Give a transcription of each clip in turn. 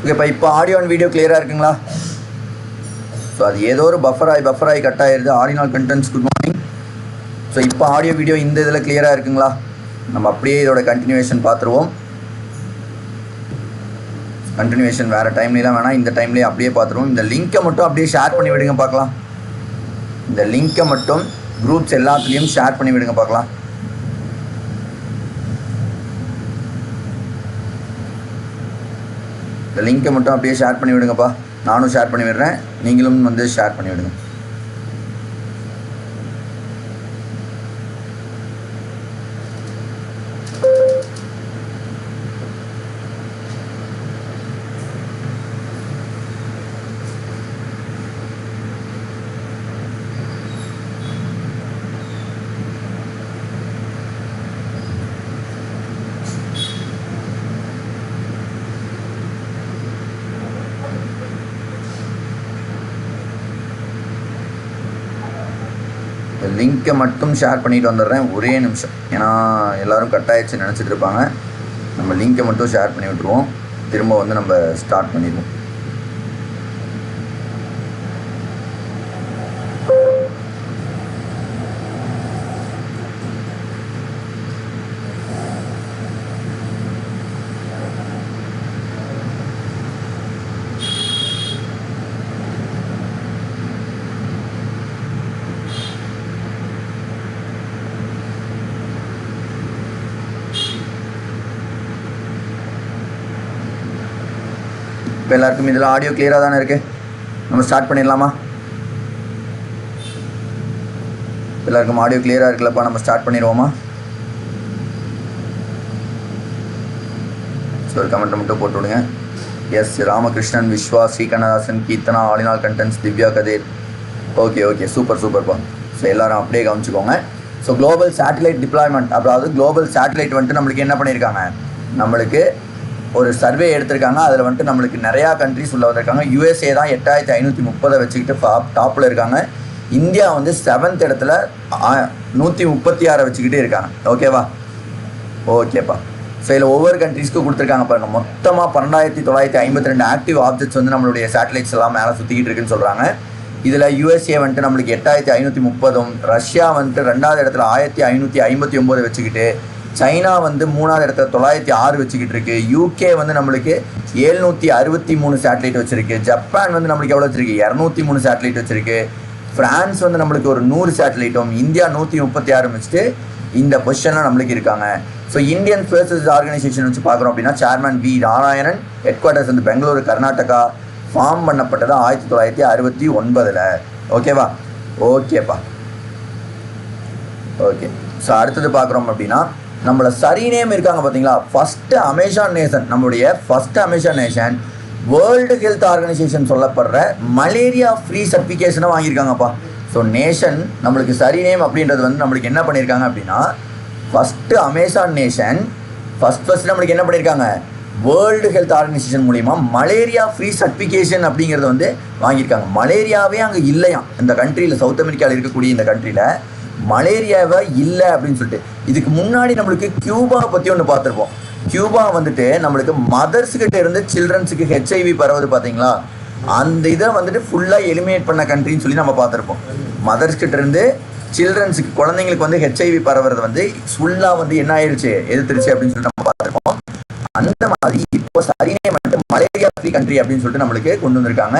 ஓகேப்பா இப்போ audio and video கிளியராக இருக்குங்களா? ஸோ அது ஏதோ ஒரு பஃபர் ஆகி பஃபர் ஆகி கட் ஆயிருது ஆடினால் கண்டென்ட்ஸ் குட் மார்னிங் ஸோ இப்போ ஆடியோ வீடியோ இந்த இதில் கிளியராக இருக்குங்களா? நம்ம அப்படியே இதோட கண்டினியூவேஷன் பார்த்துருவோம். கண்டினியூவேஷன் வேறு டைம்லாம் வேணாம். இந்த டைம்லேயே அப்படியே பார்த்துருவோம். இந்த லிங்க்கை மட்டும் அப்படியே ஷேர் பண்ணி விடுங்க பார்க்கலாம். இந்த லிங்க்கை மட்டும் குரூப்ஸ் எல்லாத்துலேயும் ஷேர் பண்ணி விடுங்க பார்க்கலாம். இந்த லிங்க்கை மட்டும் அப்படியே ஷேர் பண்ணி விடுங்கப்பா நானும் ஷேர் பண்ணி விடுறேன் நீங்களும் வந்து ஷேர் பண்ணி விடுங்க லிங்க்கை மட்டும் ஷேர் பண்ணிட்டு வந்துடுறேன். ஒரே நிமிஷம். ஏன்னா எல்லோரும் கட் ஆயிடுச்சு நினச்சிட்டு இருப்பாங்க. நம்ம லிங்க்கை மட்டும் ஷேர் பண்ணி விட்ருவோம் திரும்ப வந்து நம்ம ஸ்டார்ட் பண்ணிடுவோம். எல்லாருக்கும் இதில் ஆடியோ கிளியராக தானே இருக்குது நம்ம ஸ்டார்ட் பண்ணிடலாமா? எல்லாருக்கும் ஆடியோ கிளியராக இருக்குல்லப்பா நம்ம ஸ்டார்ட் பண்ணிடுவோமா? ஸோ ஒரு கமெண்ட் மட்டும் போட்டு விடுங்க. S Ramakrishnan Vishwa Srikannadasan Keerthana ஆலினால் contents Divya Kathir. Okay okay super சூப்பர்ப்பா ஸோ எல்லாரும் அப்படியே கவனிச்சுக்கோங்க. ஸோ குளோபல் சேட்டலைட் டிப்ளாய்மெண்ட் அதாவது குளோபல் சேட்டலைட் வந்துட்டு நம்மளுக்கு என்ன பண்ணியிருக்காங்க நம்மளுக்கு ஒரு சர்வே எடுத்திருக்காங்க. அதில் வந்துட்டு நம்மளுக்கு நிறையா கண்ட்ரிஸ் உள்ள வந்திருக்காங்க. யூஎஸ்ஏ தான் எட்டாயிரத்தி ஐநூற்றி முப்பதை வச்சுக்கிட்டு டாப்பில் இருக்காங்க. இந்தியா வந்து செவன்த் இடத்துல நூற்றி முப்பத்தி ஆறை வச்சுக்கிட்டே இருக்காங்க. ஓகேவா ஓகேப்பா ஸோ இதில் ஒவ்வொரு கண்ட்ரீஸ்க்கும் கொடுத்துருக்காங்க பாருங்கள் மொத்தமாக பன்னெண்டாயிரத்தி தொள்ளாயிரத்தி ஐம்பத்தி ரெண்டு ஆக்டிவ் ஆப்ஜெக்ட்ஸ் வந்து நம்மளுடைய சேட்டலைட்ஸ் எல்லாம் மேலே சுற்றிக்கிட்டு இருக்குன்னு சொல்கிறாங்க இதில் யூஎஸ்ஏ வந்துட்டு நம்மளுக்கு எட்டாயிரத்தி ஐநூற்றி முப்பதும் ரஷ்யா வந்துட்டு ரெண்டாவது இடத்துல ஆயிரத்தி ஐநூற்றி ஐம்பத்தி ஒம்பது வச்சுக்கிட்டு சைனா வந்து மூணாவது இடத்துல தொள்ளாயிரத்தி ஆறு வச்சுக்கிட்டு இருக்கு. யூகே வந்து நம்மளுக்கு ஏழ்நூற்றி அறுபத்தி மூணு சேட்டலைட் வச்சிருக்கு. ஜப்பான் வந்து நம்மளுக்கு எவ்வளோ வச்சிருக்கு? இரநூத்தி மூணு சேட்டலைட் வச்சிருக்கு. ஃப்ரான்ஸ் வந்து நம்மளுக்கு ஒரு நூறு சேட்டலைட்டும் இந்தியா நூற்றி முப்பத்தி ஆறு வச்சுட்டு இந்த பொசிஷன்லாம் நம்மளுக்கு இருக்காங்க. ஸோ இந்தியன் ஸ்பேசஸ் ஆர்கனைசேஷன் வச்சு பார்க்குறோம் அப்படின்னா chairman V Narayanan head quarters வந்து பெங்களூரு கர்நாடகா ஃபார்ம் பண்ணப்பட்டது ஆயிரத்தி தொள்ளாயிரத்தி அறுபத்தி ஒன்பதில். ஓகேவா ஓகேப்பா ஓகே ஸோ அடுத்தது பார்க்குறோம் அப்படின்னா நம்மள சரிநேம் இருக்காங்க பார்த்தீங்களா ஃபஸ்ட்டு அமேசான் நேஷன் நம்மளுடைய first Amazon nation world health organisation சொல்லப்படுற மலேரியா ஃப்ரீ சர்டிஃபிகேஷனை வாங்கியிருக்காங்கப்பா. ஸோ நேஷன் நம்மளுக்கு சரிநேம் அப்படின்றது வந்து நம்மளுக்கு என்ன பண்ணியிருக்காங்க அப்படின்னா first Amazon nation first first நம்மளுக்கு என்ன பண்ணியிருக்காங்க? வேர்ல்டு ஹெல்த் ஆர்கனைசேஷன் மூலிமா மலேரியா ஃப்ரீ சர்டிஃபிகேஷன் அப்படிங்கிறத வந்து வாங்கியிருக்காங்க. மலேரியாவே அங்கே இல்லையாம். இந்த கண்ட்ரியில் சவுத் அமெரிக்காவில் இருக்கக்கூடிய இந்த கண்ட்ரியில் மலேரியாவை இல்லை அப்படின்னு சொல்லிட்டு. இதுக்கு முன்னாடி நம்மளுக்கு கியூபா பற்றி ஒன்று பார்த்துருப்போம். கியூபா வந்துட்டு நம்மளுக்கு மதர்ஸ்கிட்ட இருந்து சில்ட்ரன்ஸுக்கு ஹெச்ஐவி பரவுது பார்த்தீங்களா? அந்த இதை வந்துட்டு ஃபுல்லாக எலிமினேட் பண்ண கண்ட்ரின்னு சொல்லி நம்ம பார்த்துருப்போம். மதர்ஸ் கிட்ட இருந்து சில்ட்ரன்ஸுக்கு குழந்தைங்களுக்கு வந்து ஹெச்ஐவி பரவுறது வந்து ஃபுல்லாக வந்து என்ன ஆயிடுச்சு? எதிர்த்துருச்சு அப்படின்னு சொல்லிட்டு அந்த மாதிரி இப்போ சரிநேம் வந்துட்டு மலேரியா ஃப்ரீ கண்ட்ரி அப்படின்னு சொல்லிட்டு நம்மளுக்கு கொண்டு வந்திருக்காங்க.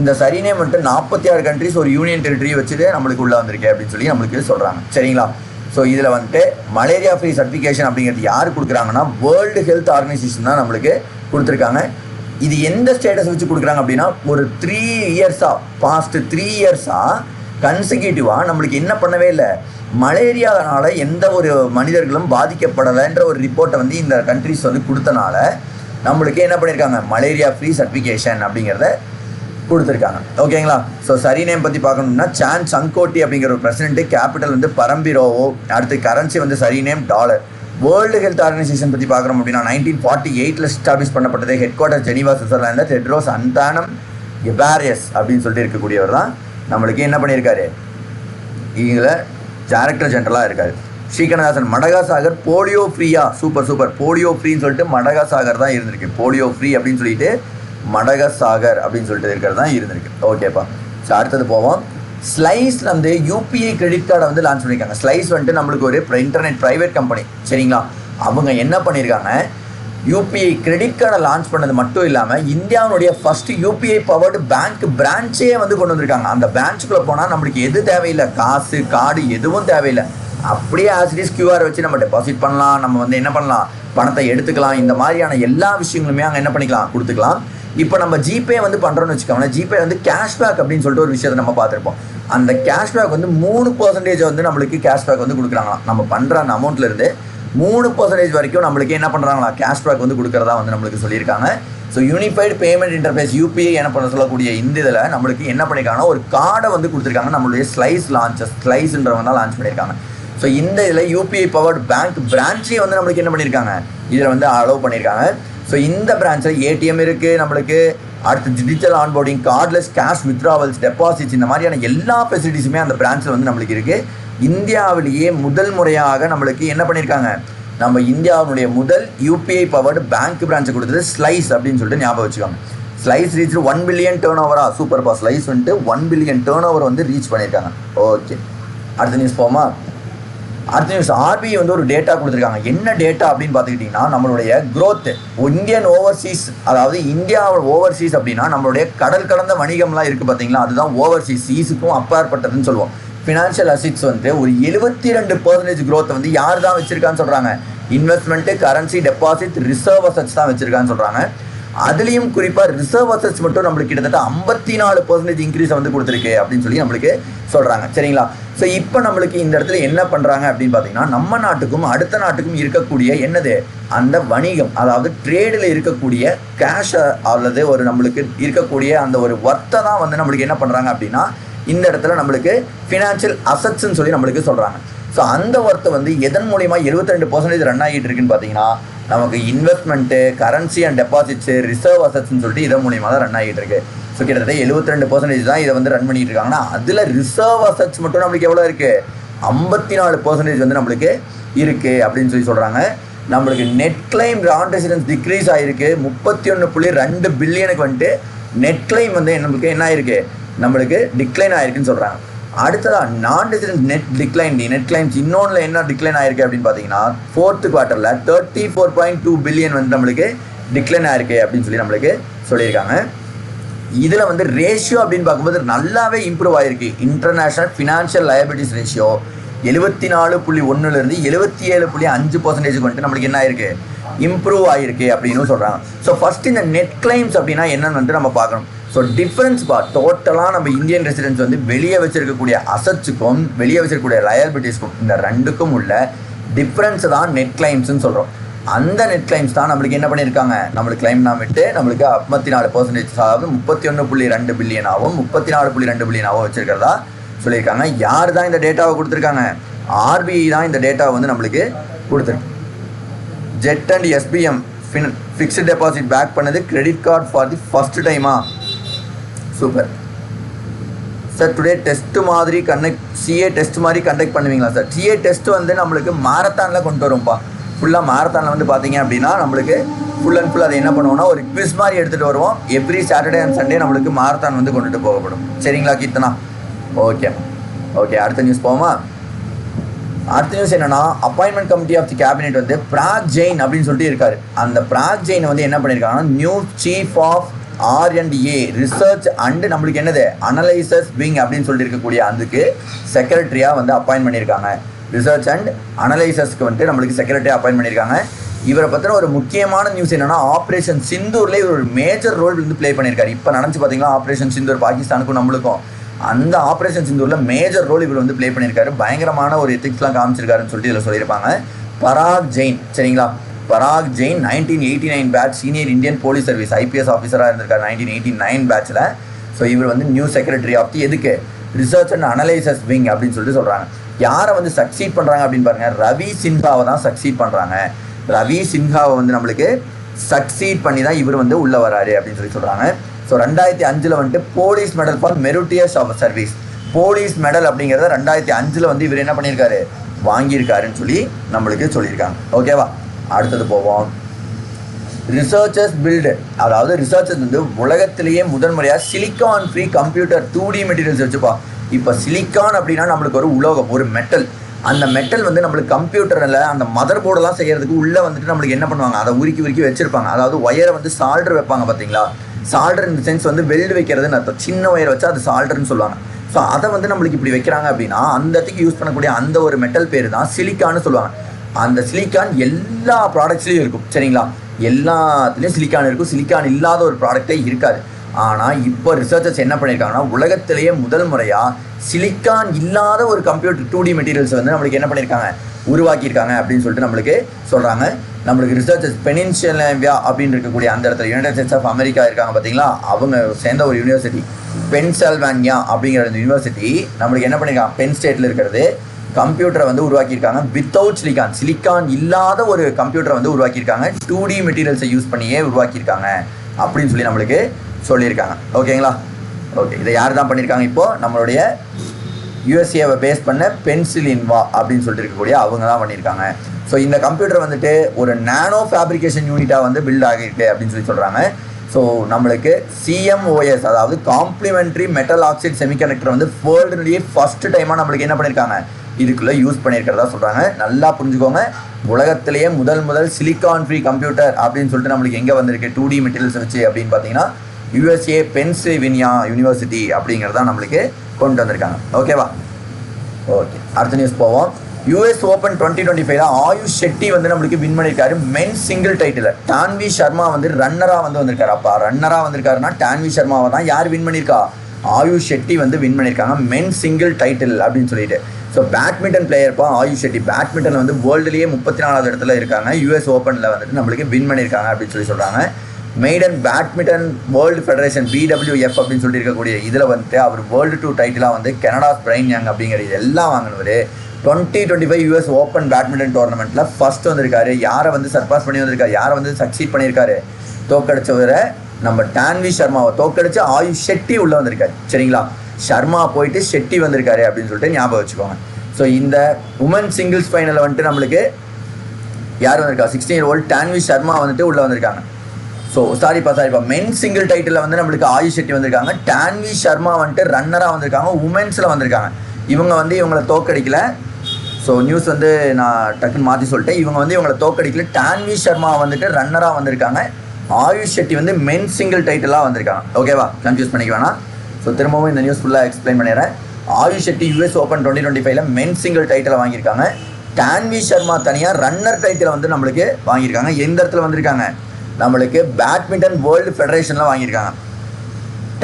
இந்த சரிநேம் வந்துட்டு நாற்பத்தி ஆறு கண்ட்ரிஸ் ஒரு யூனியன் டெரிட்டரி வச்சுட்டு நம்மளுக்கு உள்ள வந்திருக்கு அப்படின்னு சொல்லி நம்மளுக்கு சொல்றாங்க. சரிங்களா? ஸோ இதில் வந்துட்டு மலேரியா ஃப்ரீ சர்டிஃபிகேஷன் அப்படிங்கிறது யார் கொடுக்குறாங்கன்னா வேர்ல்டு ஹெல்த் ஆர்கனைசேஷன் தான் நம்மளுக்கு கொடுத்துருக்காங்க. இது எந்த ஸ்டேட்டஸ் வச்சு கொடுக்குறாங்க அப்படின்னா ஒரு த்ரீ இயர்ஸாக பாஸ்ட் த்ரீ இயர்ஸாக கன்சிக்யூட்டிவாக நம்மளுக்கு என்ன பண்ணவே இல்லை. மலேரியானால எந்த ஒரு மனிதர்களும் பாதிக்கப்படலைன்ற ஒரு ரிப்போர்ட்டை வந்து இந்த கண்ட்ரிஸ் வந்து கொடுத்தனால நம்மளுக்கு என்ன பண்ணியிருக்காங்க மலேரியா ஃப்ரீ சர்டிஃபிகேஷன் அப்படிங்கிறத கொடுத்துருக்காங்க. ஓகேங்களா ஸோ சரி நேம் பற்றி பார்க்கணும்னா சான் சங்கோட்டி அப்படிங்கிற ஒரு பிரசிடென்ட்டு கேபிட்டல் வந்து பரம்பிரோவோ அடுத்து கரன்சி வந்து Suriname dollar. World health organisation பற்றி பார்க்குறோம் அப்படின்னா நைன்டீன் ஃபார்ட்டி எயிட்டில் எஸ்டாப்ளிஷ் பண்ணப்பட்டது. ஹெட் குவார்ட்டர் ஜெனிவா சுவிட்சர்லாண்டில் டெட்ரோஸ் அந்தானம் கெபாரியஸ் அப்படின்னு சொல்லிட்டு இருக்கக்கூடியவர் தான். நம்மளுக்கு என்ன பண்ணியிருக்காரு? இதில் டைரக்டர் ஜென்ரலாக இருக்கார். ஸ்ரீகண்ணதாசன் மடகாசாகர் போலியோ ஃப்ரீயா சூப்பர் சூப்பர் போலியோ ஃப்ரீன்னு சொல்லிட்டு மடகாசாகர் தான் இருந்திருக்கு. போலியோ ஃப்ரீ அப்படின்னு சொல்லிட்டு மடகசாகர் அப்படின்னு சொல்லிட்டு இருக்கிறது தான் இருந்திருக்கு. ஓகேப்பா ஸோ அடுத்தது போவோம். ஸ்லைஸில் வந்து யூபிஐ கிரெடிட் கார்டை வந்து லான்ச் பண்ணியிருக்காங்க ஸ்லைஸ் வந்துட்டு நம்மளுக்கு ஒரு இன்டர்நெட் ப்ரைவேட் கம்பெனி சரிங்களா? அவங்க என்ன பண்ணியிருக்காங்க யூபிஐ கிரெடிட் கார்டை லான்ச் பண்ணது மட்டும் இல்லாமல் இந்தியாவுடைய ஃபஸ்ட்டு யூபிஐ பவர்டு பேங்க் பிரான்ச்சே வந்து கொண்டு வந்திருக்காங்க. அந்த பிரான்ச்சுக்குள்ளே போனால் நம்மளுக்கு எது தேவையில்லை? காசு கார்டு எதுவும் தேவையில்லை. அப்படியே ஆசிரியஸ் கியூஆர் வச்சு நம்ம டெபாசிட் பண்ணலாம். நம்ம வந்து என்ன பண்ணலாம்? பணத்தை எடுத்துக்கலாம். இந்த மாதிரியான எல்லா விஷயங்களுமே அங்கே என்ன பண்ணிக்கலாம்? கொடுத்துக்கலாம். இப்போ நம்ம ஜிபே வந்து பண்ணுறோம்னு வச்சுக்கோங்களேன். ஜிபே வந்து கேஷ்பேக் அப்படின்னு சொல்லிட்டு ஒரு விஷயத்தை நம்ம பார்த்துருப்போம். அந்த கேஷ்பேக் வந்து மூணு பர்சன்டேஜ் வந்து நம்மளுக்கு கேஷ்பேக் வந்து கொடுக்குறாங்களாம். நம்ம பண்ணுற அந்த அமௌண்ட்லேருந்து மூணு பர்சன்டேஜ் வரைக்கும் நம்மளுக்கு என்ன பண்ணுறாங்களா கேஷ்பேக் வந்து கொடுக்குறதா வந்து நம்மளுக்கு சொல்லியிருக்காங்க. So unified payment interface UPI என்ன பண்ண சொல்லக்கூடிய இந்த இதில் நம்மளுக்கு என்ன பண்ணியிருக்காங்கன்னா ஒரு கார்டை வந்து கொடுத்துருக்காங்க. நம்மளுடைய ஸ்லைஸ் லான்ச்சஸ் ஸ்லைஸ்ன்றவங்க தான் லான்ச் பண்ணியிருக்காங்க. ஸோ இந்த இதில் யூபிஐ பவர்டு பேங்க் பிரான்ச்சே வந்து நம்மளுக்கு என்ன பண்ணியிருக்காங்க இதில் வந்து அலோவ் பண்ணியிருக்காங்க ஸோ இந்த பிரான்ச்சில் ஏடிஎம் இருக்குது நம்மளுக்கு. அடுத்து digital onboarding cardless cash withdrawals deposits இந்த மாதிரியான எல்லா ஃபெசிலிட்டிஸுமே அந்த பிரான்ச்சில் வந்து நம்மளுக்கு இருக்குது இந்தியாவிலேயே முதல் முறையாக நம்மளுக்கு என்ன பண்ணியிருக்காங்க நம்ம இந்தியாவினுடைய முதல் யூபிஐ பவர்டு பேங்க் பிரான்ச்சை கொடுத்தது ஸ்லைஸ் அப்படின்னு சொல்லிட்டு ஞாபகம் வச்சுக்காங்க. Slice reach one billion turn ஓவரா பா ஸ்லைஸ் வந்துட்டு ஒன் பில்லியன் டேர்ன் ஓவர் வந்து ரீச் பண்ணியிருக்காங்க ஓகே அடுத்த நியூஸ் போமா அடுத்த நியூஸ் ஆர்பிஐ வந்து ஒரு டேட்டா கொடுத்துருக்காங்க. என்ன டேட்டா அப்படின்னு பார்த்துக்கிட்டிங்கன்னா நம்மளுடைய க்ரோத் இந்தியன் ஓவர்சீஸ் அதாவது இந்தியா ஓவர்சீஸ் அப்படின்னா நம்மளுடைய கடல் கடந்த வணிகம்லாம் இருக்குது பார்த்தீங்களா? அதுதான் ஓவர்சீஸ் சீஸுக்கும் அப்பாற்பட்டதுன்னு சொல்லுவோம். ஃபினான்ஷியல் அசிட்ஸ் வந்து ஒரு எழுபத்தி ரெண்டு பர்சன்டேஜ் க்ரோத் வந்து யார் தான் வச்சிருக்கான்னு சொல்கிறாங்க investment currency deposit reserve assets தான் வச்சிருக்கான்னு சொல்கிறாங்க அதுலேயும் குறிப்பாக ரிசர்வ் அசட்ஸ் மட்டும் நம்மளுக்கு கிட்டத்தட்ட ஐம்பத்தி நாலு பர்சன்டேஜ் இன்க்ரீஸ் வந்து கொடுத்துருக்கு அப்படின்னு சொல்லி நம்மளுக்கு சொல்கிறாங்க சரிங்களா? ஸோ இப்போ நம்மளுக்கு இந்த இடத்துல என்ன பண்ணுறாங்க அப்படின்னு பார்த்தீங்கன்னா நம்ம நாட்டுக்கும் அடுத்த நாட்டுக்கும் இருக்கக்கூடிய என்னது? அந்த வணிகம் அதாவது ட்ரேடில் இருக்கக்கூடிய கேஷை அல்லது ஒரு நம்மளுக்கு இருக்கக்கூடிய அந்த ஒரு ஒர்த்தை தான் வந்து நம்மளுக்கு என்ன பண்ணுறாங்க அப்படின்னா இந்த இடத்துல நம்மளுக்கு ஃபினான்ஷியல் அசட்ஸ்ன்னு சொல்லி நம்மளுக்கு சொல்கிறாங்க ஸோ அந்த ஒர்த்தை வந்து எதன் மூலியமாக எழுபத்தி ரெண்டு பர்சன்டேஜ் ரன் ஆகிட்டு இருக்குன்னு பார்த்தீங்கன்னா நமக்கு investment currency and deposits reserve அசட்ஸ்ன்னு சொல்லிட்டு இதன் மூலியமாக தான் ரன் ஆகிட்டு இருக்கு. ஸோ கிட்டத்தட்ட 72% ரெண்டு பர்சன்டேஜ் தான் இதை வந்து ரன் பண்ணிட்டு இருக்காங்கன்னா அதில் ரிசர்வ் அசட்ஸ் மட்டும் நம்மளுக்கு எவ்வளோ இருக்குது ஐம்பத்தி நாலு பர்சன்டேஜ் வந்து நம்மளுக்கு இருக்குது அப்படின்னு சொல்லி சொல்கிறாங்க நம்மளுக்கு net claim non residents decrease ஆகிருக்கு முப்பத்தி ஒன்று புள்ளி ரெண்டு பில்லியனுக்கு வந்துட்டு நெட் கிளைம் வந்து நம்மளுக்கு என்ன ஆயிருக்கு? நம்மளுக்கு டிக்ளைன் ஆயிருக்குன்னு சொல்கிறாங்க அடுத்ததாக non resident net decline net claims இன்னொன்றில் என்ன டிக்ளைன் ஆயிருக்கு அப்படின்னு பார்த்தீங்கன்னா fourth குவார்ட்டரில் thirty four point two billion வந்து நம்மளுக்கு டிக்ளைன் ஆயிருக்கு அப்படின்னு சொல்லி நம்மளுக்கு சொல்லியிருக்காங்க. இதில் வந்து ரேஷியோ அப்படின்னு பார்க்கும்போது நல்லாவே இம்ப்ரூவ் ஆயிருக்கு. இன்டர்நேஷனல் ஃபினான்ஷியல் லயபிலிட்டிஸ் ரேஷியோ எழுபத்தி நாலு புள்ளி ஒன்றுலேருந்து எழுபத்தி ஏழு புள்ளி அஞ்சு பர்சன்டேஜ் வந்துட்டு நம்மளுக்கு என்ன ஆயிருக்கு? இம்ப்ரூவ் ஆயிருக்கு அப்படின்னு சொல்கிறாங்க ஸோ ஃபஸ்ட் இந்த நெட் கிளைம்ஸ் அப்படின்னா என்னன்னு வந்து நம்ம பார்க்கணும். ஸோ டிஃப்ரென்ஸ் பா டோட்டலாக நம்ம இந்தியன் ரெசிடென்ட்ஸ் வந்து வெளியே வச்சிருக்கக்கூடிய அசட்ஸுக்கும் வெளியே வச்சிருக்கக்கூடிய லயபிலிட்டிஸ்க்கும் இந்த ரெண்டுக்கும் உள்ள டிஃப்ரென்ஸ் தான் நெட் கிளைம்ஸ்னு சொல்கிறோம் அந்த நெட் கிளைம்ஸ் தான் நம்மளுக்கு என்ன பண்ணியிருக்காங்க? நம்மளுக்கு கிளைம் நான் விட்டு நம்மளுக்கு ஐம்பத்தி நாலு பர்சன்டேஜ் ஆகும் முப்பத்தி ஒன்று புள்ளி ரெண்டு பில்லியனாகவும் முப்பத்தி நாலு புள்ளி ரெண்டு பில்லியனாகவும் வச்சுருக்கிறதா சொல்லியிருக்காங்க. யார் தான் இந்த டேட்டாவை கொடுத்துருக்காங்க? ஆர்பிஐ தான் இந்த டேட்டாவை வந்து நம்மளுக்கு கொடுத்துருக்கு. Jet and SBM fin fixed deposit back பண்ணது credit card for the first டைமா சூப்பர் சார் டுடே டெஸ்ட்டு மாதிரி கண்டக்ட் சிஏ டெஸ்ட் மாதிரி கண்டக்ட் பண்ணுவீங்களா சார் சிஏ டெஸ்ட் வந்து நம்மளுக்கு மாரத்தானில் கொண்டு வரும்ப்பா ஃபுல்லாக மாரத்தானில் வந்து பார்த்தீங்க அப்படின்னா நம்மளுக்கு ஃபுல் அண்ட் ஃபுல் அதை என்ன பண்ணுவோம்னா ஒரு குவிஸ் மாதிரி எடுத்துகிட்டு வருவோம். எவ்ரி சாட்டர்டே அண்ட் சண்டே நம்மளுக்கு மாரத்தான் வந்து கொண்டுட்டு போகப்படும். சரிங்களா கீர்த்தனா? ஓகே ஓகே அடுத்த நியூஸ் போவோமா? அடுத்த நியூஸ் என்னன்னா appointment committee of the cabinet வந்து பிராக் ஜெயின் அப்படின்னு சொல்லிட்டு இருக்காரு. அந்த பிராக் ஜெயின் வந்து என்ன பண்ணியிருக்காங்கன்னா new chief of R and A research and நம்மளுக்கு என்னது? அனலைசஸ் விங் அப்படின்னு சொல்லிட்டு இருக்கக்கூடிய அதுக்கு செக்ரட்டரியாக வந்து அப்பாயின்ட் பண்ணியிருக்காங்க. ரிசர்ச் அண்ட் அனலைசஸ்க்கு வந்துட்டு நம்மளுக்கு செக்ரட்டரி அப்பாயின்ட் பண்ணியிருக்காங்க. இவரை பற்றின ஒரு முக்கியமான நியூஸ் என்னென்னா ஆப்ரேஷன் சிந்தூரில் இவர் ஒரு மேஜர் ரோல் வந்து ப்ளே பண்ணியிருக்காரு. இப்போ நினச்சி பார்த்தீங்கன்னா ஆப்ரேஷன் சிந்தூர் பாகிஸ்தானுக்கும் நம்மளுக்கும். அந்த ஆப்ரேஷன் சிந்தூரில் மேஜர் ரோல் இவர் வந்து ப்ளே பண்ணியிருக்காரு. பயங்கரமான ஒரு எத்திக்ஸ்லாம் காமிச்சிருக்காருன்னு சொல்லிட்டு இதில் சொல்லியிருப்பாங்க. பராக் ஜெயின் சரிங்களா? Parag Jain nineteen eighty nine batch senior Indian police service IPS ஆஃபீஸராக இருந்திருக்காரு நைன்டீன் எயிட்டி நைன் பேட்ச்சில் ஸோ இவர் வந்து நியூ செக்ரட்டரி ஆஃப் தி எதுக்கு? ரிசர்ச் அண்ட் அனலைசஸ் விங் அப்படின்னு சொல்லிட்டு சொல்கிறாங்க யாரை வந்து சக்சீட் பண்ணுறாங்க அப்படின்னு பாருங்க. ரவி சின்ஹாவை தான் சக்சீட் பண்ணுறாங்க ரவி சின்ஹாவை வந்து நம்மளுக்கு சக்சீட் பண்ணி தான் இவர் வந்து உள்ளே வராரு அப்படின்னு சொல்லி சொல்கிறாங்க ஸோ ரெண்டாயிரத்தி அஞ்சில் வந்துட்டு police medal for meritorious of service police medal அப்படிங்கிறத ரெண்டாயிரத்தி அஞ்சில் வந்து இவர் என்ன பண்ணியிருக்காரு? வாங்கியிருக்காருன்னு சொல்லி நம்மளுக்கு சொல்லியிருக்காங்க. ஓகேவா அடுத்தது போவோம். ரிசர்ச்சர்ஸ் பில்டு அதாவது ரிசர்ச்சர்ஸ் வந்து உலகத்திலேயே முதன்முறையாக silicon free computer two D materials வச்சுப்பா. இப்போ சிலிக்கான் அப்படின்னா நம்மளுக்கு ஒரு உலோகம் ஒரு மெட்டல் அந்த மெட்டல் வந்து நம்மளுக்கு கம்ப்யூட்டரில் அந்த மதர் போர்டெல்லாம் செய்கிறதுக்கு உள்ளே வந்துட்டு நம்மளுக்கு என்ன பண்ணுவாங்க? அதை உருக்கி உருக்கி வச்சுருப்பாங்க. அதாவது ஒயரை வந்து சால்டர் வைப்பாங்க பார்த்தீங்களா சால்டர் இந்த சென்ஸ் வந்து வெல்டு வைக்கிறதுன்னு அர்த்தம். சின்ன ஒயர் வச்சா அது சால்டர்னு சொல்லுவாங்க. ஸோ அதை வந்து நம்மளுக்கு இப்படி வைக்கிறாங்க அப்படின்னா அந்த இடத்துக்கு யூஸ் பண்ணக்கூடிய அந்த ஒரு மெட்டல் பேர் தான் சிலிக்கான்னு சொல்லுவாங்க. அந்த சிலிக்கான் எல்லா ப்ராடக்ட்ஸ்லேயும் இருக்கும் சரிங்களா? எல்லாத்துலேயும் சிலிக்கான் இருக்கும். சிலிக்கான் இல்லாத ஒரு ப்ராடக்டே இருக்காது. ஆனால் இப்போ ரிசர்ச்சர்ஸ் என்ன பண்ணியிருக்காங்கன்னா உலகத்திலேயே முதல் முறையாக சிலிக்கான் இல்லாத ஒரு கம்ப்யூட்டர் டூ டி மெட்டீரியல்ஸ் வந்து நம்மளுக்கு என்ன பண்ணியிருக்காங்க உருவாக்கியிருக்காங்க அப்படின்னு சொல்லிட்டு நம்மளுக்கு சொல்கிறாங்க நம்மளுக்கு ரிசர்ச்சர்ஸ் பெனின்ஷியலேவியா அப்படின்னு இருக்கக்கூடிய அந்த இடத்துல யுனைடெட் ஸ்டேட்ஸ் ஆஃப் அமெரிக்கா இருக்காங்க பார்த்தீங்களா? அவங்க சேர்ந்த ஒரு யூனிவர்சிட்டி பென்சல்வேனியா அப்படிங்கிற அந்த யூனிவர்சிட்டி நம்மளுக்கு என்ன பண்ணியிருக்காங்க பென் ஸ்டேட்டில் இருக்கிறது. கம்ப்யூட்டரை வந்து உருவாக்கியிருக்காங்க. வித்தவுட் சிலிக்கான் சிலிக்கான் இல்லாத ஒரு கம்ப்யூட்டரை வந்து உருவாக்கியிருக்காங்க. டூ டி மெட்டீரியல்ஸை யூஸ் பண்ணியே உருவாக்கியிருக்காங்க. அப்படின்னு சொல்லி நம்மளுக்கு சொல்லியிருக்காங்க. ஓகேங்களா? ஓகே இதை யார் தான் பண்ணியிருக்காங்க இப்போது நம்மளுடைய யூஎஸ்ஏவை பேஸ் பண்ண பென்சிலின்வா அப்படின்னு சொல்லிட்டு இருக்கக்கூடிய அவங்க தான் பண்ணியிருக்காங்க. ஸோ இந்த கம்ப்யூட்டர் வந்துட்டு ஒரு நானோ ஃபேப்ரிகேஷன் யூனிட்டாக வந்து பில்ட் ஆகிருக்கு அப்படின்னு சொல்லி சொல்கிறாங்க ஸோ நம்மளுக்கு சிஎம்ஓஎஸ் அதாவது காம்ப்ளிமெண்ட்ரி மெட்டல் ஆக்சைடு செமிகண்டக்டர் வந்து வேர்ல்டுலேயே ஃபஸ்ட்டு டைமாக நம்மளுக்கு என்ன பண்ணியிருக்காங்க? இதுக்குள்ளே யூஸ் பண்ணியிருக்கிறதா சொல்கிறாங்க நல்லா புரிஞ்சுக்கோங்க. உலகத்திலேயே முதல் முதல் சிலிக்கான் ஃப்ரீ கம்ப்யூட்டர் அப்படின்னு சொல்லிட்டு நம்மளுக்கு எங்கே வந்திருக்கு? டூ டி மெட்டீரியல்ஸ் வச்சு அப்படின்னு பார்த்தீங்கன்னா யூஎஸ்ஏ பென்சில்வினியா யூனிவர்சிட்டி அப்படிங்கிறதா நம்மளுக்கு கொண்டு வந்திருக்காங்க. ஓகேவா ஓகே அடுத்த நியூஸ் போவோம். யூஎஸ் ஓப்பன் டுவெண்ட்டி டுவெண்ட்டி ஃபைவ்ல ஆயுஷ் ஷெட்டி வந்து நம்மளுக்கு வின் பண்ணியிருக்காரு. Men single title Tanvi Sharma வந்து ரன்னராக வந்து வந்திருக்காரு. அப்பா ரன்னராக வந்திருக்காருன்னா டான்வி சர்மாவை தான் யார் வின் பண்ணியிருக்கா? ஆயுஷ் ஷெட்டி வந்து வின் பண்ணியிருக்காங்க. மென் சிங்கிள் டைட்டில் அப்படின்னு சொல்லிட்டு. ஸோ பேட்மிண்டன் பிளேயர்ப்பா ஆயுஷ் ஷெட்டி பேட்மிண்டன் வந்து வேர்ல்டுலேயே முப்பத்தி நாலாவது இடத்துல இருக்காங்க. யூஎஸ் ஓப்பனில் வந்துட்டு நம்மளுக்கு வின் பண்ணியிருக்காங்க அப்படின்னு சொல்லி சொல்கிறாங்க maiden badminton world federation BWF அப்படின்னு சொல்லி இருக்கக்கூடிய இதில் வந்துட்டு அவர் வேர்ல்டு டூ டைட்டிலாக வந்து கனடாஸ் பிரைன் யங் அப்படிங்கிற இதெல்லாம் வாங்கினவர். Twenty twenty five US open badminton டோர்னமெண்ட்டில் first வந்திருக்காரு. யாரை வந்து சர்பாஸ் பண்ணி வந்திருக்காரு? யாரை வந்து சக்சீட் பண்ணியிருக்காரு? தோக்கடிச்சவரை நம்ம டான்வி சர்மாவை தோக்கடிச்சு ஆயுஷ் ஷெட்டி உள்ளே வந்திருக்காரு. சரிங்களா? ஷர்மா போயிட்டு ஷெட்டி வந்திருக்காரு அப்படின்னு சொல்லிட்டு ஞாபகம் வச்சுக்கோங்க. ஸோ இந்த உமன் சிங்கிள்ஸ் ஃபைனலில் வந்துட்டு நம்மளுக்கு யார் வந்திருக்கா? Sixteen year old Tanvi Sharma வந்துட்டு உள்ளே வந்திருக்காங்க. ஸோ சாரிப்பா சாரிப்பா மென் சிங்கிள் டைட்டிலில் வந்து நம்மளுக்கு ஆயுஷ் ஷெட்டி வந்திருக்காங்க. டான்வி சர்மா வந்துட்டு ரன்னராக வந்திருக்காங்க. உமன்ஸில் வந்திருக்காங்க. இவங்க வந்து இவங்களை தோக்கடிக்கல ஸோ நியூஸ் வந்து நான் டக்குன்னு மாற்றி சொல்லிட்டேன். இவங்க வந்து இவங்களை தோக்கடிக்கல டான்வி சர்மா வந்துட்டு ரன்னராக வந்திருக்காங்க. ஆயுஷ் ஷெட்டி வந்து மென் சிங்கிள் டைட்டிலாக வந்திருக்காங்க. ஓகேவா கன்ஃபியூஸ் பண்ணிக்க வேணாம். ஸோ திரும்பவும் இந்த நியூஸ் ஃபுல்லாக எக்ஸ்பிளைன் பண்ணிடுறேன். Ayush Shetty US open twenty twenty ஃபைவ்ல மென் சிங்கிள் டைட்டில் வாங்கியிருக்காங்க. டான்வி சர்மா தனியாக ரன்னர் டைட்டில் வந்து நம்மளுக்கு வாங்கியிருக்காங்க. எந்த இடத்துல வந்திருக்காங்க? நம்மளுக்கு பேட்மிண்டன் வேர்ல்டு ஃபெடரேஷனில் வாங்கியிருக்காங்க.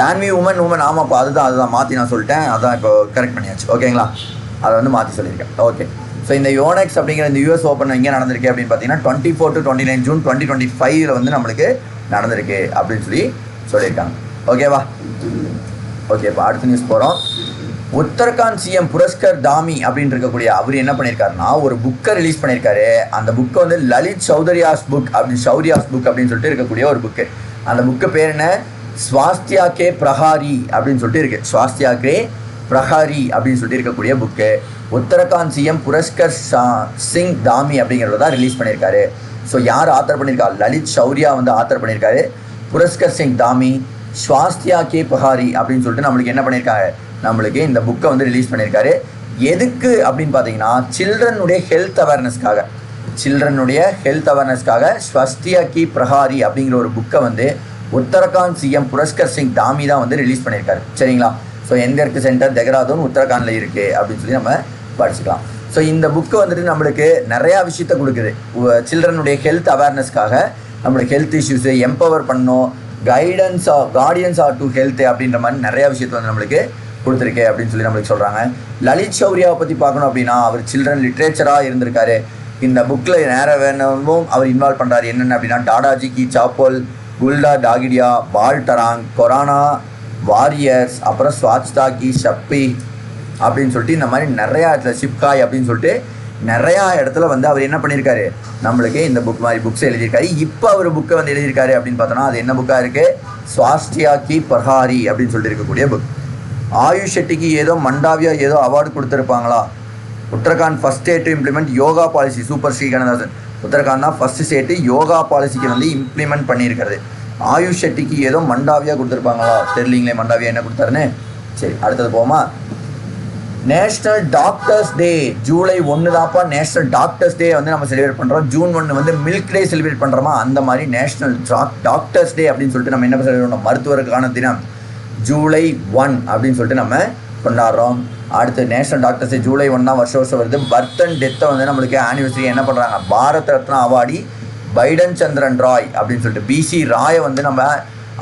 டான்வி உமன் உமன் ஆமாப்பா அதுதான் அதுதான். மாற்றி நான் சொல்லிட்டேன். அதான் இப்போ கரெக்ட் பண்ணியாச்சு. ஓகேங்களா அதை வந்து மாற்றி சொல்லியிருக்கேன். ஓகே ஸோ இந்த யோனெக்ஸ் அப்படிங்கிற இந்த யூஎஸ் ஓப்பன் எங்கே நடந்திருக்கு அப்படின்னு பார்த்தீங்கன்னா twenty four to twenty nine June twenty twenty ஃபைவ்ல வந்து நம்மளுக்கு நடந்திருக்கு அப்படின்னு சொல்லி சொல்லியிருக்காங்க. ஓகேவா ஓகே இப்போ அடுத்த நியூஸ் போகிறோம் உத்தரகாண்ட் சிஎம் புரஸ்கர் தாமி அப்படின்னு இருக்கக்கூடிய அவர் என்ன பண்ணியிருக்காருன்னா ஒரு புக்கை ரிலீஸ் பண்ணியிருக்காரு அந்த புக்கை வந்து லலித் சௌதரியாஸ் புக் அப்படின்னு சௌரியாஸ் புக் அப்படின்னு சொல்லிட்டு இருக்கக்கூடிய ஒரு புக்கு அந்த புக்கு பேர் என்ன? ஸ்வாஸ்தியா கே பிரஹாரி அப்படின்னு சொல்லிட்டு இருக்கு. ஸ்வாஸ்தியா கே பிரஹாரி அப்படின்னு சொல்லிட்டு இருக்கக்கூடிய புக்கு உத்தரகாண்ட் சிஎம் புரஸ்கர் சிங் தாமி அப்படிங்கிறத தான் ரிலீஸ் பண்ணியிருக்காரு ஸோ யார் ஆத்தர் பண்ணியிருக்கா லலித் சௌரியா வந்து ஆத்தர் பண்ணியிருக்காரு புரஸ்கர் சிங் தாமி. ஸ்வாஸ்தியா கே பஹாரி அப்படின்னு சொல்லிட்டு நம்மளுக்கு என்ன பண்ணியிருக்காங்க நம்மளுக்கு இந்த புக்கை வந்து ரிலீஸ் பண்ணியிருக்காரு. எதுக்கு அப்படின்னு பார்த்தீங்கன்னா சில்ட்ரனுடைய ஹெல்த் அவேர்னஸ்க்காக சில்ட்ரனுடைய ஹெல்த் அவேர்னஸ்க்காக ஸ்வஸ்தியா கி பிரஹாரி அப்படிங்கிற ஒரு புக்கை வந்து உத்தரகாண்ட் சிஎம் புரஸ்கர் சிங் தாமி தான் வந்து ரிலீஸ் பண்ணியிருக்காரு. சரிங்களா? ஸோ எங்கே இருக்குது சென்டர் தெஹ்ராதூன் உத்தரகாண்டில் இருக்குது அப்படின்னு சொல்லி நம்ம படிச்சுக்கலாம். ஸோ இந்த புக்கு வந்துட்டு நம்மளுக்கு நிறையா விஷயத்த கொடுக்குது. சில்ட்ரனுடைய ஹெல்த் அவேர்னஸ்க்காக நம்மளுக்கு ஹெல்த் இஷ்யூஸு எம்பவர் பண்ணணும். Guidance guardians are to health அப்படின்ற மாதிரி நிறையா விஷயத்தை வந்து நம்மளுக்கு கொடுத்துருக்கேன் அப்படின்னு சொல்லி நம்மளுக்கு சொல்கிறாங்க லலித் சௌரியாவை பற்றி பார்க்கணும் அப்படின்னா அவர் சில்ட்ரன் லிட்ரேச்சராக இருந்திருக்காரு. இந்த புக்கில் நேரம் வேணும் அவர் இன்வால்வ் பண்ணுறாரு என்னென்ன அப்படின்னா டாடாஜி கி சாப்போல் குல்டா டாகிடியா பால் டராங் கொரானா வாரியர்ஸ் அப்புறம் ஸ்வாச்தா கி ஷப்பி அப்படின்னு சொல்லிட்டு இந்த மாதிரி நிறையா இடத்துல சிப்காய் அப்படின்னு சொல்லிட்டு நிறையா இடத்துல வந்து அவர் என்ன பண்ணியிருக்காரு நம்மளுக்கு இந்த புக் மாதிரி புக்ஸ் எழுதியிருக்காரு. இப்போ அவர் புக்கை வந்து எழுதியிருக்காரு அப்படின்னு பார்த்தோன்னா அது என்ன புக்காக இருக்குது ஸ்வாஸ்டியா கி பர்ஹாரி அப்படின்னு சொல்லிட்டு இருக்கக்கூடிய புக் ஆயுஷ் ஷெட்டிக்கு ஏதோ மண்டாவியா ஏதோ award கொடுத்துருப்பாங்களா? Uttarakhand first state to implement yoga policy super Shri Kannadasan Uttarakhand தான் ஃபர்ஸ்ட் ஸ்டேட்டு யோகா பாலிசிக்கு வந்து இம்ப்ளிமெண்ட் பண்ணியிருக்கிறது. ஆயுஷ் ஷெட்டிக்கு ஏதோ மண்டாவியா கொடுத்துருப்பாங்களா? தெரியலீங்களே மண்டாவியா என்ன கொடுத்தாருன்னு? சரி அடுத்தது போமா நேஷ்னல் டாக்டர்ஸ் டே. ஜூலை ஒன்று தான்ப்பா நேஷ்னல் டாக்டர்ஸ் டே வந்து நம்ம செலிப்ரேட் பண்ணுறோம் ஜூன் ஒன்று வந்து மில்க் டே செலிப்ரேட் பண்ணுறோமா அந்த மாதிரி நேஷ்னல் டாக்டர்ஸ் டே அப்படின்னு சொல்லிட்டு நம்ம என்ன செலிப்ரேட் பண்ணோம்? மருத்துவருக்கான தினம். ஜூலை ஒன் அப்படின்னு சொல்லிட்டு நம்ம கொண்டாடுறோம். அடுத்து நேஷனல் டாக்டர்ஸ் டே ஜூலை ஒன்றா வருஷம் வருஷம் வருது. பர்த் அண்ட் டெத்தை வந்து நம்மளுக்கு ஆனிவர்சரி என்ன பண்ணுறாங்க பாரத் ரத்னா அவார்டி பைடன் சந்திரன் ராய் அப்படின்னு சொல்லிட்டு பிசி ராயை வந்து நம்ம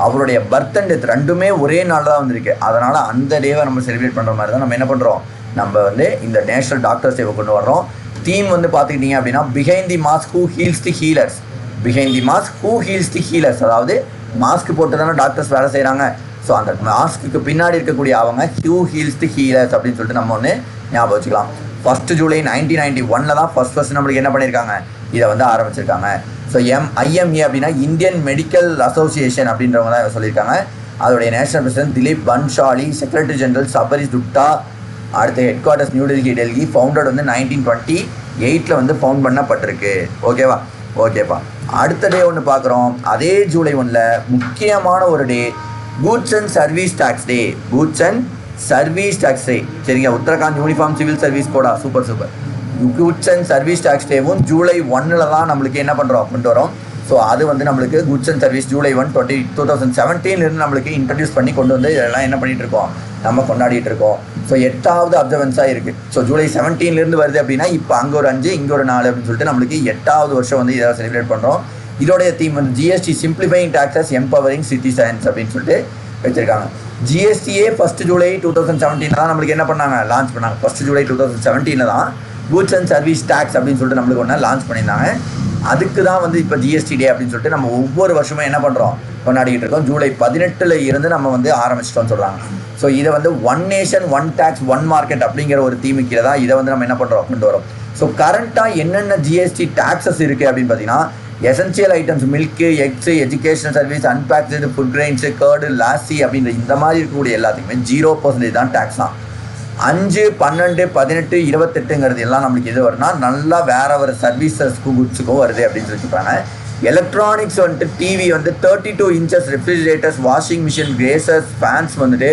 அவருடைய பர்த் அண்ட் டெத் ரெண்டுமே ஒரே நாள் தான் வந்திருக்கு. அதனால் அந்த டேவை நம்ம செலிப்ரேட் பண்ணுற மாதிரி தான் நம்ம என்ன பண்ணுறோம் நம்ம வந்து இந்த நேஷனல் டாக்டர்ஸ் டேவை கொண்டு வர்றோம். தீம் வந்து பார்த்துக்கிட்டிங்க அப்படின்னா behind the mask who heals the healers behind the mask who heals the healers அதாவது மாஸ்க் போட்டு தானே டாக்டர்ஸ் வேலை செய்கிறாங்க ஸோ அந்த மாஸ்க்கு பின்னாடி இருக்கக்கூடிய அவங்க ஹியூ ஹீல்ஸ் தி ஹீலர்ஸ் அப்படின்னு சொல்லிட்டு நம்ம ஒன்று ஞாபகம் வச்சுக்கலாம். ஃபர்ஸ்ட் ஜூலை நைன்டீன் நைன்டி ஒன்ல தான் ஃபர்ஸ்ட் ஃபஸ்ட் நம்மளுக்கு என்ன பண்ணியிருக்காங்க? இதை வந்து ஆரம்பிச்சிருக்காங்க. ஸோ எம் ஐஎம்ஏ அப்படின்னா இந்தியன் மெடிக்கல் அசோசியேஷன் அப்படின்றவங்க தான் சொல்லியிருக்காங்க. அதோடைய national president Dilip Banshali secretary general Sabaris துப்டா அடுத்த headquarters new Delhi Delhi founded வந்து நைன்டீன் டுவெண்ட்டி எயிட்டில் வந்து ஃபவுண்ட் பண்ணப்பட்டிருக்கு. ஓகேவா ஓகேப்பா அடுத்த டே ஒன்று பார்க்குறோம். அதே ஜூலை ஒன்றில் முக்கியமான ஒரு day goods and service tax day goods and service tax day சரிங்க Uttarakhand uniform civil service Kota super super. Goods and service tax டேவும் July ஒன்னில் தான் நம்மளுக்கு என்ன பண்ணுறோம் அப்படின்ட்டு வரும். ஸோ அது வந்து நம்மளுக்கு goods and service July one twenty two thousand செவன்டீன்லேருந்து நம்மளுக்கு இன்ட்ரடியூஸ் பண்ணி கொண்டு வந்து இதெல்லாம் என்ன பண்ணிகிட்டு இருக்கோம்? நம்ம கொண்டாடிட்டு இருக்கோம். ஸோ எட்டாவது அப்சர்வன்ஸாக இருக்குது ஸோ ஜூலை செவன்டீன்லேருந்து வருது அப்படின்னா இப்போ அங்கே ஒரு அஞ்சு இங்கே ஒரு நாலு அப்படின்னு சொல்லிட்டு நம்மளுக்கு எட்டாவது வருஷம் வந்து இதை செலிப்ரேட் பண்ணுறோம் இதோடைய தீம் வந்து GST simplifying taxes empowering citizens அப்படின்னு சொல்லிட்டு வச்சுருக்காங்க. ஜிஎஸ்டியே first July two thousand seventeen தான் நம்மளுக்கு என்ன பண்ணாங்க? லான்ச் பண்ணாங்க. ஃபஸ்ட் ஜூலை டூ தௌசண்ட் செவன்டீனில் தான் கூட்ஸ் அண்ட் சர்வீஸ் டேக்ஸ் அப்படின்னு சொல்லிட்டு நம்மளுக்கு ஒன்று லான்ச் பண்ணியிருந்தாங்க. அதுக்கு தான் வந்து இப்போ ஜிஎஸ்டி டே அப்படின்னு சொல்லிட்டு நம்ம ஒவ்வொரு வருஷமும் என்ன பண்ணுறோம் கொண்டாடிக்கிட்டு இருக்கோம். ஜூலை பதினெட்டில் இருந்து நம்ம வந்து ஆரம்பிச்சிட்டோம்னு சொல்கிறாங்க ஸோ இதை வந்து one nation one tax one market அப்படிங்கிற ஒரு தீமுக்கில் தான் இதை வந்து நம்ம என்ன பண்ணுறோம் கொண்டு வரோம். ஸோ கரண்ட்டாக என்னென்ன ஜிஎஸ்டி டேக்ஸஸ் இருக்குது அப்படின்னு பார்த்தீங்கன்னா essential items milk eggs educational service unpacked food grains curd lassi அப்படின்ற இந்த மாதிரி இருக்கக்கூடிய எல்லாத்துக்குமே ஜீரோ பர்சன்டேஜ் தான் டேக்ஸ் தான். அஞ்சு பன்னெண்டு பதினெட்டு இருபத்தெட்டுங்கிறது எல்லாம் நம்மளுக்கு எது வரும்னா நல்லா வேற ஒரு சர்வீசஸ்க்கும் குட்ஸுக்கும் வருது அப்படின்னு சொல்லி சொல்கிறாங்க எலக்ட்ரானிக்ஸ் வந்துட்டு டிவி வந்து thirty two inches refrigerators washing machine geysers fans வந்துட்டு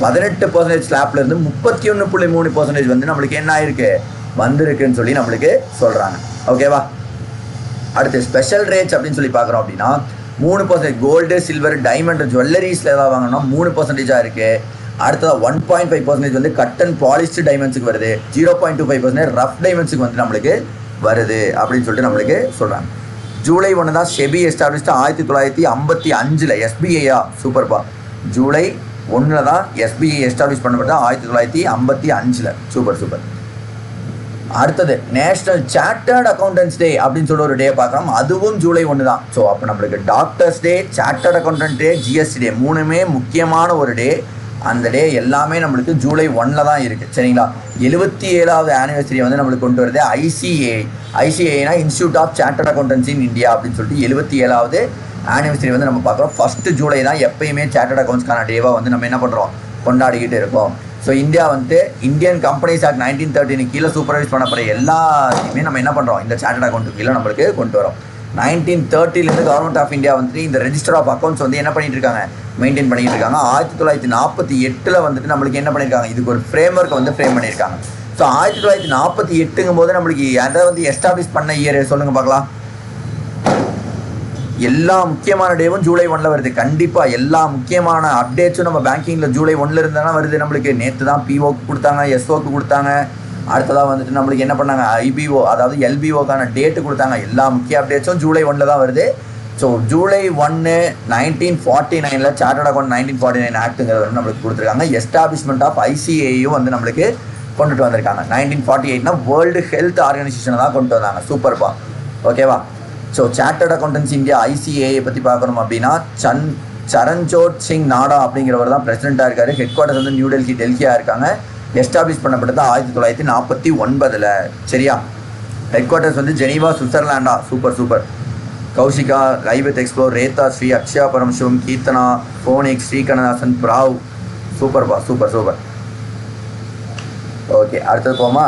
பதினெட்டு பர்சன்டேஜ் ஸ்லாப்ல இருந்து முப்பத்தி ஒன்று புள்ளி மூணு பர்சன்டேஜ் வந்து நம்மளுக்கு என்ன ஆயிருக்கு? வந்திருக்குன்னு சொல்லி நம்மளுக்கு சொல்கிறாங்க ஓகேவா அடுத்து ஸ்பெஷல் ரேட்ஸ் அப்படின்னு சொல்லி பார்க்குறோம் அப்படின்னா மூணு பர்சன்டேஜ் கோல்டு சில்வர் டைமண்ட் ஜுவல்லரிஸில் ஏதாவது வாங்கினா மூணு பர்சன்டேஜாக இருக்குது அடுத்ததாக ஒன் பாயிண்ட் ஃபைவ் பர்சன்டேஜ் வந்து கட் அண்ட் பாலிஸ்டு டைமண்ட்ஸுக்கு வருது. Zero point two five percentage rough டைமண்ட்ஸுக்கு வந்து நம்மளுக்கு வருது அப்படின்னு சொல்லிட்டு நம்மளுக்கு சொல்கிறாங்க ஜூலை ஒன்று தான் செபி எஸ்டாப்ளிஷ்டு ஆயிரத்தி தொள்ளாயிரத்தி ஐம்பத்தி அஞ்சில் எஸ்பிஐயா சூப்பர்பா ஜூலை ஒன்றில் தான் எஸ்பிஐ எஸ்டாப்ளிஷ் பண்ணப்பட்டது ஆயிரத்தி தொள்ளாயிரத்தி ஐம்பத்தி அஞ்சில். சூப்பர் சூப்பர் அடுத்தது நேஷனல் சார்ட்டர்ட் அக்கௌண்டன்ஸ் டே அப்படின்னு சொல்லி ஒரு டே பார்க்கலாம் அதுவும் ஜூலை ஒன்று தான். ஸோ அப்போ நம்மளுக்கு doctors day chartered accountant day GST day மூணுமே முக்கியமான ஒரு டே அந்த டே எல்லாமே நம்மளுக்கு ஜூலை ஒன்னில் தான் இருக்குது சரிங்களா? எழுபத்தி ஏழாவது ஆனிவர்சரி வந்து நம்மளுக்கு கொண்டு வருது ICA ஐசிஏனா institute of chartered accountancy in India அப்படின்னு சொல்லிட்டு எழுபத்தி ஏழாவது ஆனிவர்சரி வந்து நம்ம பார்க்குறோம். ஃபஸ்ட்டு ஜூலை தான் எப்பயுமே சார்ட்டர்ட் அக்கௌண்ட்ஸ்க்கான டேவாக வந்து நம்ம என்ன பண்ணுறோம் கொண்டாடிக்கிட்டு இருக்கோம். ஸோ இந்தியா வந்து Indian companies act nineteen thirteen கீழே சூப்பர்வைஸ் பண்ணப்படுற எல்லாத்தையுமே நம்ம என்ன பண்ணுறோம் இந்த சார்ட்டர்ட் அக்கௌண்ட்டு கீழே நம்மளுக்கு கொண்டு வரோம் நைன்டீன் தேர்ட்டிலேருந்து கவர்மெண்ட் ஆஃப் இந்தியா வந்துட்டு இந்த ரெஜிஸ்டர் ஆஃப் அக்கௌண்ட்ஸ் வந்து என்ன பண்ணிட்டு இருக்காங்க மெயின்டைன் பண்ணிட்டு இருக்காங்க ஆயிரத்தி தொள்ளாயிரத்தி நாற்பத்தி எட்டில் வந்துட்டு நம்மளுக்கு என்ன பண்ணியிருக்காங்க இதுக்கு ஒரு ஃப்ரேம் ஒர்க் வந்து ஃப்ரேம் பண்ணியிருக்காங்க ஸோ ஆயிரத்தி தொள்ளாயிரத்தி நாற்பத்தி எட்டுங்கும் போது நம்மளுக்கு அதை வந்து எஸ்டாப்ளிஷ் பண்ண இயர் சொல்லுங்க பார்க்கலாம். எல்லா முக்கியமான டேவும் ஜூலை ஒன்ல வருது. கண்டிப்பா எல்லா முக்கியமான அப்டேட்ஸும் நம்ம பேங்கிங்ல ஜூலை ஒன்ல இருந்தா வருது. நம்மளுக்கு நேற்று தான் பிஓக்கு கொடுத்தாங்க எஸ்ஓக்கு கொடுத்தாங்க. அடுத்ததாக வந்துட்டு நம்மளுக்கு என்ன பண்ணாங்க? ஐபிஓ அதாவது எல்பிஓக்கான டேட்டு கொடுத்தாங்க. எல்லா முக்கிய அப்டேட்ஸும் ஜூலை ஒன்ல தான் வருது. ஸோ ஜூலை ஒன்று நைன்டீன் ஃபார்ட்டி நைனில் chartered account nineteen forty nine ஆக்ட்டுங்கிறது வந்து நம்மளுக்கு கொடுத்துருக்காங்க. எஸ்டாப்ளிஷ்மெண்ட் ஆஃப் ஐசிஏயும் வந்து நம்மளுக்கு கொண்டுட்டு வந்திருக்காங்க. நைன்டீன் ஃபார்ட்டி எயிட்னா வேர்ல்டு ஹெல்த் ஆர்கனைசேஷனை தான் கொண்டு வந்தாங்க. சூப்பர்பா ஓகேவா ஸோ சார்ட்டர்ட் அக்கௌண்டன்ஸ் இந்தியா ஐசிஏயை பற்றி பார்க்கணும் அப்படின்னா சன் சரண்ஜோத் சிங் நாடா அப்படிங்கிறவர் தான் பிரசிடெண்ட்டாக இருக்கார். ஹெட் குவார்ட்டர்ஸ் வந்து நியூ டெல்லி டெல்லியாக இருக்காங்க. எஸ்டாப்ளிஷ் பண்ணப்பட்டது ஆயிரத்தி தொள்ளாயிரத்தி நாற்பத்தி ஒன்பதில். சரியா? ஹெட் குவார்ட்டர்ஸ் வந்து ஜெனீவா சுவிட்சர்லாண்டா. Super super. கௌஷிகா லைவத் எக்ஸ்ப்ளோர் ரேதா ஸ்ரீ அக்ஷயா பரமசிவம் கீர்த்தனா ஃபோனிக் ஸ்ரீகண்ணதாசன் பிராவ் சூப்பர்பா சூப்பர் சூப்பர். ஓகே அடுத்தது போமா?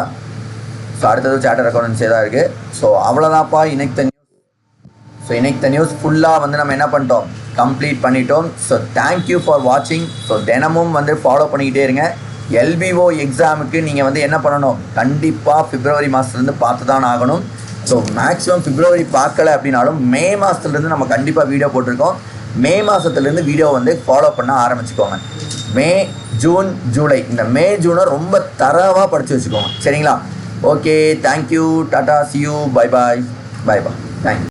ஸோ அடுத்தது சார்ட்டர் அக்கௌண்டன்ஸே தான் இருக்குது ஸோ அவ்வளோதான்ப்பா இன்னைக்கு நியூஸ் ஸோ இன்னைக்கு நியூஸ் ஃபுல்லாக வந்து நம்ம என்ன பண்ணிட்டோம்? கம்ப்ளீட் பண்ணிட்டோம். ஸோ தேங்க்யூ ஃபார் வாட்சிங் ஸோ தினமும் வந்து ஃபாலோ பண்ணிக்கிட்டே இருங்க. எல்பிஓ எக்ஸாமுக்கு நீங்கள் வந்து என்ன பண்ணணும்? கண்டிப்பாக பிப்ரவரி மாதத்துலேருந்து பார்த்து தான் ஆகணும். ஸோ மேக்ஸிமம் பிப்ரவரி பார்க்கல அப்படின்னாலும் மே மாதத்துலேருந்து நம்ம கண்டிப்பாக வீடியோ போட்டிருக்கோம். மே மாதத்துலேருந்து வீடியோ வந்து ஃபாலோ பண்ண ஆரம்பிச்சுக்கோங்க. மே ஜூன் ஜூலை இந்த மே ஜூனை ரொம்ப தரவாக படித்து வச்சுக்கோங்க. சரிங்களா? Okay thank you tata see you bye bye bye bye thank you